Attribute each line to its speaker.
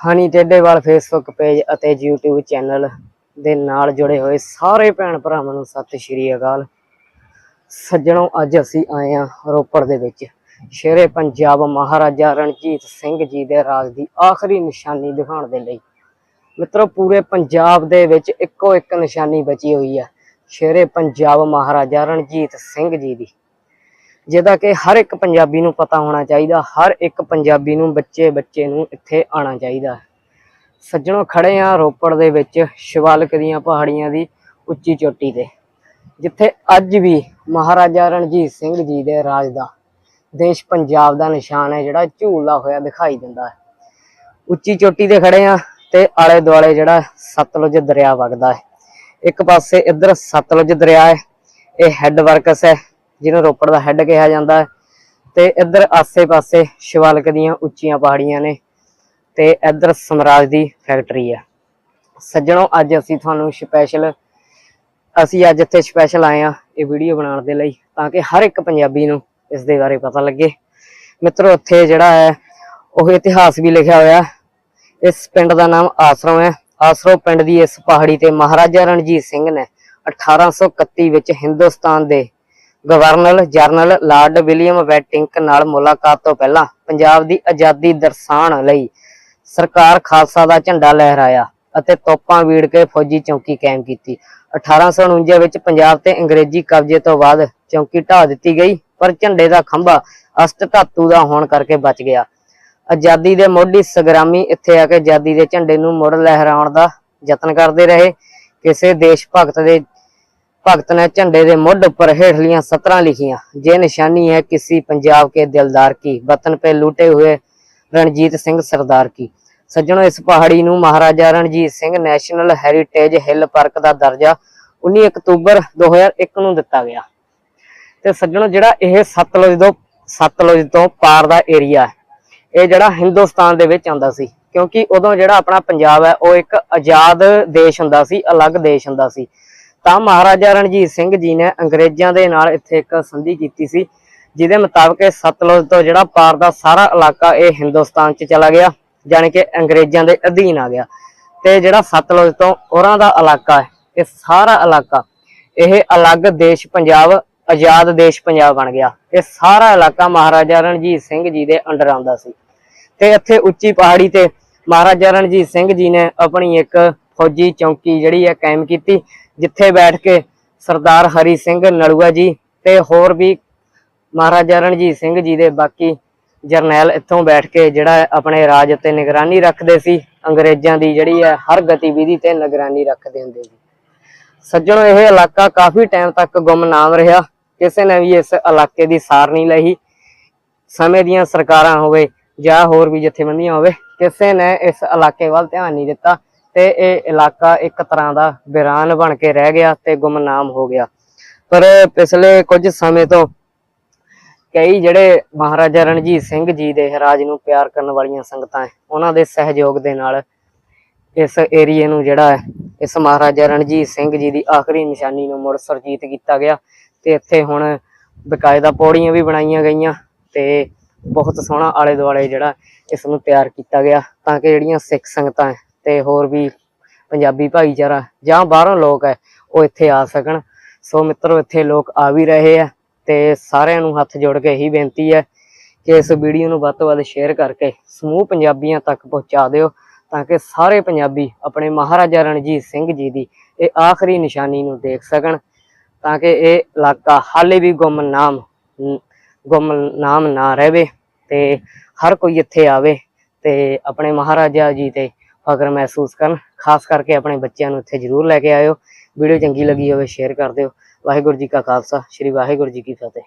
Speaker 1: ਹਨੀ Tedewal Facebook page ਅਤੇ YouTube channel ਦੇ ਨਾਲ ਜੁੜੇ ਹੋਏ ਸਾਰੇ ਭੈਣ ਭਰਾਵਾਂ ਨੂੰ ਸਤਿ ਸ਼੍ਰੀ ਅਕਾਲ। ਸੱਜਣੋ, ਅੱਜ ਅਸੀਂ ਆਏ ਹਾਂ ਰੋਪੜ ਦੇ ਵਿੱਚ। ਸ਼ੇਰੇ ਪੰਜਾਬ ਮਹਾਰਾਜਾ ਰਣਜੀਤ ਸਿੰਘ ਜੀ ਦੇ ਰਾਜ ਦੀ ਆਖਰੀ ਨਿਸ਼ਾਨੀ ਦਿਖਾਉਣ ਦੇ ਲਈ। ਮਿੱਤਰੋ, ਪੂਰੇ ਪੰਜਾਬ ਦੇ ਵਿੱਚ ਇੱਕੋ ਇੱਕ ਨਿਸ਼ਾਨੀ ਬਚੀ ਹੋਈ ਹੈ ਸ਼ੇਰੇ ਪੰਜਾਬ ਮਹਾਰਾਜਾ ਰਣਜੀਤ ਸਿੰਘ ਜੀ ਦੀ। ਜਿਹਦਾ ਕਿ ਹਰ ਇੱਕ ਪੰਜਾਬੀ ਨੂੰ ਪਤਾ ਹੋਣਾ ਚਾਹੀਦਾ, ਹਰ ਇੱਕ ਪੰਜਾਬੀ ਨੂੰ ਬੱਚੇ ਬੱਚੇ ਨੂੰ ਇੱਥੇ ਆਉਣਾ ਚਾਹੀਦਾ ਹੈ। ਸੱਜਣੋ ਖੜੇ ਆ ਰੋਪੜ ਦੇ ਵਿੱਚ ਸ਼ਿਵਾਲਕ ਦੀਆਂ ਪਹਾੜੀਆਂ ਦੀ ਉੱਚੀ ਚੋਟੀ ਤੇ, ਜਿੱਥੇ ਅੱਜ ਵੀ ਮਹਾਰਾਜਾ ਰਣਜੀਤ ਸਿੰਘ ਜੀ ਦੇ ਰਾਜ ਦਾ ਦੇਸ਼ ਪੰਜਾਬ ਦਾ ਨਿਸ਼ਾਨ ਹੈ, ਜਿਹੜਾ ਝੂਲਦਾ ਹੋਇਆ ਦਿਖਾਈ ਦਿੰਦਾ ਹੈ ਉੱਚੀ ਚੋਟੀ ਤੇ ਖੜੇ ਆ ਤੇ ਆਲੇ ਦੁਆਲੇ ਜਿਹੜਾ ਸਤਲੁਜ ਦਰਿਆ ਵਗਦਾ ਹੈ ਇੱਕ ਪਾਸੇ ਇੱਧਰ ਸਤਲੁਜ ਦਰਿਆ ਹੈ, ਇਹ ਹੈੱਡ ਵਰਕਸ ਹੈ ਜਿਹਨੂੰ ਰੋਪੜ ਦਾ ਹੈੱਡ ਕਿਹਾ ਜਾਂਦਾ ਹੈ। ਤੇ ਇੱਧਰ ਆਸੇ-ਪਾਸੇ ਸ਼ਿਵਾਲਿਕ ਦੀਆਂ ਉੱਚੀਆਂ ਪਹਾੜੀਆਂ ਨੇ ਤੇ ਇੱਧਰ ਸਮਰਾਜ ਦੀ ਫੈਕਟਰੀ ਹੈ ਸੱਜਣੋ, ਅੱਜ ਅਸੀਂ ਤੁਹਾਨੂੰ ਸਪੈਸ਼ਲ ਅਸੀਂ ਅੱਜ ਇੱਥੇ ਸਪੈਸ਼ਲ ਆਏ ਆ ਇਹ ਵੀਡੀਓ ਬਣਾਉਣ ਦੇ ਲਈ ਤਾਂ ਕਿ ਹਰ ਇੱਕ ਪੰਜਾਬੀ ਨੂੰ ਇਸ ਦੇ ਬਾਰੇ ਪਤਾ ਲੱਗੇ। ਮਿੱਤਰੋ, ਇੱਥੇ ਜਿਹੜਾ ਹੈ, ਉਹ ਇਤਿਹਾਸ ਵੀ ਲਿਖਿਆ ਹੋਇਆ ਇਸ ਪਿੰਡ ਦਾ ਨਾਮ ਆਸਰੋ ਹੈ। ਆਸਰੋ ਪਿੰਡ ਦੀ ਇਸ ਪਹਾੜੀ ਤੇ ਮਹਾਰਾਜਾ ਰਣਜੀਤ ਸਿੰਘ ਨੇ 1831 ਵਿੱਚ ਹਿੰਦੁਸਤਾਨ ਦੇ governor general lord William Bentinck ਨਾਲ ਮੁਲਾਕਾਤ ਤੋਂ ਪਹਿਲਾਂ ਪੰਜਾਬ ਦੀ ਆਜ਼ਾਦੀ ਦਰਸਾਉਣ ਲਈ ਸਰਕਾਰ ਖਾਲਸਾ ਦਾ ਝੰਡਾ ਲਹਿਰਾਇਆ ਅਤੇ ਤੋਪਾਂ ਵੀੜ ਕੇ ਫੌਜੀ ਚੌਕੀ ਕਾਇਮ ਕੀਤੀ। 1849 ਵਿੱਚ ਪੰਜਾਬ ਤੇ ਅੰਗਰੇਜ਼ੀ ਕਬਜ਼ੇ ਤੋਂ ਬਾਅਦ ਚੌਕੀ ਢਾਹ ਦਿੱਤੀ ਗਈ, ਪਰ ਝੰਡੇ ਦਾ ਖੰਭਾ ਅਸ਼ਟ ਧਾਤੂ ਦਾ ਹੋਣ ਕਰਕੇ ਬਚ ਗਿਆ। ਆਜ਼ਾਦੀ ਦੇ ਮੋਢੀ ਸੰਗਰਾਮੀ ਇੱਥੇ ਆ ਕੇ ਆਜ਼ਾਦੀ ਦੇ ਝੰਡੇ ਨੂੰ ਮੁੜ ਲਹਿਰਾਉਣ ਦਾ ਯਤਨ ਕਰਦੇ ਰਹੇ। ਕਿਸੇ ਦੇਸ਼ ਭਗਤ ਦੇ ਭਗਤ ਨੇ ਝੰਡੇ ਦੇ ਮੁੱਢ ਉੱਪਰ ਹੇਠਲੀਆਂ ਸਤਰਾਂ ਲਿਖੀਆਂ। ਜੇ ਨਿਸ਼ਾਨੀ ਹੈ ਕਿਸੇ ਪੰਜਾਬ ਕੇ ਦਿਲਦਾਰ ਕੀ, ਵਤਨ पे ਲੂਟੇ ਹੋਏ ਰਣਜੀਤ ਸਿੰਘ ਸਰਦਾਰ ਕੀ। ਸੱਜਣੋ, ਇਸ ਪਹਾੜੀ ਨੂੰ Maharaja Ranjit Singh national heritage hill park ਦਾ ਦਰਜਾ 19 ਅਕਤੂਬਰ 2001 ਨੂੰ ਦਿੱਤਾ ਗਿਆ। ਤੇ ਸੱਜਣੋ, ਜਿਹੜਾ ਇਹ ਸਤਲੁਜ ਤੋਂ ਸਤਲੁਜ ਤੋਂ ਪਾਰ ਦਾ ਏਰੀਆ ਹੈ, ਇਹ ਜਿਹੜਾ ਹਿੰਦੁਸਤਾਨ ਦੇ ਵਿੱਚ ਆਉਂਦਾ ਸੀ, ਕਿਉਂਕਿ ਉਦੋਂ ਜਿਹੜਾ ਆਪਣਾ ਪੰਜਾਬ ਹੈ, ਉਹ ਇੱਕ ਆਜ਼ਾਦ ਦੇਸ਼ ਹੁੰਦਾ ਸੀ, ਅਲੱਗ ਦੇਸ਼ ਹੁੰਦਾ ਸੀ। ਤਾਂ ਮਹਾਰਾਜਾ ਰਣਜੀਤ ਸਿੰਘ ਜੀ ਨੇ ਅੰਗਰੇਜ਼ਾਂ ਦੇ ਨਾਲ ਇੱਥੇ ਇੱਕ ਸੰਧੀ ਕੀਤੀ ਸੀ, ਜਿਹਦੇ ਮੁਤਾਬਕ ਇਹ ਸਤਲੁਜ ਤੋਂ ਜਿਹੜਾ ਪਾਰ ਦਾ ਸਾਰਾ ਇਲਾਕਾ ਇਹ ਹਿੰਦੁਸਤਾਨ 'ਚ ਚਲਾ ਗਿਆ, ਜਾਣੀ ਕਿ ਅੰਗਰੇਜ਼ਾਂ ਦੇ ਅਧੀਨ ਆ ਗਿਆ। ਤੇ ਜਿਹੜਾ ਸਤਲੁਜ ਤੋਂ ਉਹਨਾਂ ਦਾ ਇਲਾਕਾ ਹੈ, ਇਹ ਸਾਰਾ ਇਲਾਕਾ, ਇਹ ਅਲੱਗ ਦੇਸ਼ ਪੰਜਾਬ, ਆਜ਼ਾਦ ਦੇਸ਼ ਪੰਜਾਬ ਬਣ ਗਿਆ। ਇਹ ਸਾਰਾ ਇਲਾਕਾ ਮਹਾਰਾਜਾ ਰਣਜੀਤ ਸਿੰਘ ਜੀ ਦੇ ਅੰਡਰ ਆਉਂਦਾ ਸੀ। ਤੇ ਇੱਥੇ ਉੱਚੀ ਪਹਾੜੀ ਤੇ ਮਹਾਰਾਜਾ ਰਣਜੀਤ ਸਿੰਘ ਜੀ ਨੇ ਆਪਣੀ ਇੱਕ ਫੌਜੀ ਚੌਂਕੀ ਜਿਹੜੀ ਹੈ ਕਾਇਮ ਕੀਤੀ ਜਿੱਥੇ ਬੈਠ ਕੇ ਸਰਦਾਰ ਹਰੀ ਸਿੰਘ ਨਲੂਆ ਜੀ ਤੇ ਹੋਰ ਵੀ ਮਹਾਰਾਜਾ ਰਣਜੀਤ ਸਿੰਘ ਜੀ ਦੇ ਬਾਕੀ ਜਰਨੈਲ ਇੱਥੋਂ ਬੈਠ ਕੇ ਜਿਹੜਾ ਆਪਣੇ ਰਾਜ ਤੇ ਨਿਗਰਾਨੀ ਰੱਖਦੇ ਸੀ, ਅੰਗਰੇਜ਼ਾਂ ਦੀ ਜਿਹੜੀ ਹੈ, ਹਰ ਗਤੀਵਿਧੀ ਤੇ ਨਿਗਰਾਨੀ ਰੱਖਦੇ ਹੁੰਦੇ ਸੀ। ਸੱਜਣੋ, ਇਹ ਇਲਾਕਾ ਕਾਫੀ ਟਾਈਮ ਤੱਕ ਗੁੰਮਨਾਮ ਰਿਹਾ। ਕਿਸੇ ਨੇ ਵੀ ਇਸ ਇਲਾਕੇ ਦੀ ਸਾਰ ਨਹੀਂ ਲਈ। ਸਮੇਂ ਦੀਆਂ ਸਰਕਾਰਾਂ ਹੋਵੇ ਜਾਂ ਹੋਰ ਵੀ ਜਥੇਬੰਦੀਆਂ ਹੋਵੇ, ਕਿਸੇ ਨੇ ਇਸ ਇਲਾਕੇ ਵੱਲ ਧਿਆਨ ਨਹੀਂ ਦਿੱਤਾ। ਤੇ ਇਹ ਇਲਾਕਾ ਇੱਕ ਤਰ੍ਹਾਂ ਦਾ ਵੀਰਾਨ ਬਣ ਕੇ ਰਹਿ ਗਿਆ ਤੇ ਗੁੰਮਨਾਮ ਹੋ ਗਿਆ। ਪਰ ਪਿਛਲੇ ਕੁਝ ਸਮੇਂ ਤੋਂ ਕਈ ਜਿਹੜੇ ਮਹਾਰਾਜਾ ਰਣਜੀਤ ਸਿੰਘ ਜੀ ਦੇ ਰਾਜ ਨੂੰ ਪਿਆਰ ਕਰਨ ਵਾਲੀਆਂ ਸੰਗਤਾਂ ਉਹਨਾਂ ਦੇ ਸਹਿਯੋਗ ਦੇ ਨਾਲ ਇਸ ਏਰੀਏ ਨੂੰ ਜਿਹੜਾ ਹੈ, ਇਸ ਮਹਾਰਾਜਾ ਰਣਜੀਤ ਸਿੰਘ ਜੀ ਦੀ ਆਖਰੀ ਨਿਸ਼ਾਨੀ ਨੂੰ ਮੁੜ ਸੁਰਜੀਤ ਕੀਤਾ ਗਿਆ ਤੇ ਇੱਥੇ ਹੁਣ ਬਕਾਇਦਾ ਪੌੜੀਆਂ ਵੀ ਬਣਾਈਆਂ ਗਈਆਂ ਤੇ ਬਹੁਤ ਸੋਹਣਾ ਆਲੇ ਦੁਆਲੇ ਜਿਹੜਾ ਇਸ ਨੂੰ ਤਿਆਰ ਕੀਤਾ ਗਿਆ ਤਾਂ ਕਿ ਜਿਹੜੀਆਂ ਸਿੱਖ ਸੰਗਤਾਂ ਹੈ ਤੇ ਹੋਰ ਵੀ ਪੰਜਾਬੀ ਭਾਈਚਾਰਾ ਜਾਂ ਬਾਹਰੋਂ ਲੋਕ ਹੈ, ਉਹ ਇੱਥੇ ਆ ਸਕਣ। ਸੋ ਮਿੱਤਰੋ, ਇੱਥੇ ਲੋਕ ਆ ਵੀ ਰਹੇ ਆ ਤੇ ਸਾਰਿਆਂ ਨੂੰ ਹੱਥ ਜੋੜ ਕੇ ਇਹੀ ਬੇਨਤੀ ਹੈ ਕਿ ਇਸ ਵੀਡੀਓ ਨੂੰ ਵੱਧ ਤੋਂ ਵੱਧ ਸ਼ੇਅਰ ਕਰਕੇ ਸਮੂਹ ਪੰਜਾਬੀਆਂ ਤੱਕ ਪਹੁੰਚਾ ਦਿਓ ਤਾਂ ਕਿ ਸਾਰੇ ਪੰਜਾਬੀ ਆਪਣੇ ਮਹਾਰਾਜਾ ਰਣਜੀਤ ਸਿੰਘ ਜੀ ਦੀ ਇਹ ਆਖਰੀ ਨਿਸ਼ਾਨੀ ਨੂੰ ਦੇਖ ਸਕਣ ਤਾਂ ਕਿ ਇਹ ਇਲਾਕਾ ਹਾਲੇ ਵੀ ਗੁੰਮਨਾਮ ਨ- ਗੁੰਮਨਾਮ ਨਾ ਰਹੇ ਤੇ ਹਰ ਕੋਈ ਇੱਥੇ ਆਵੇ ਤੇ ਆਪਣੇ ਮਹਾਰਾਜਾ ਜੀ ਤੇ ਫਖਰ ਮਹਿਸੂਸ ਕਰਨ, ਖਾਸ ਕਰਕੇ ਆਪਣੇ ਬੱਚਿਆਂ ਨੂੰ ਇੱਥੇ ਜ਼ਰੂਰ ਲੈ ਕੇ ਆਇਓ। ਵੀਡੀਓ ਚੰਗੀ ਲੱਗੀ ਹੋਵੇ, ਸ਼ੇਅਰ ਕਰ ਦਿਓ। ਵਾਹਿਗੁਰੂ ਜੀ ਕਾ ਖਾਲਸਾ, ਸ੍ਰੀ ਵਾਹਿਗੁਰੂ ਜੀ ਕੀ ਫਤਿਹ।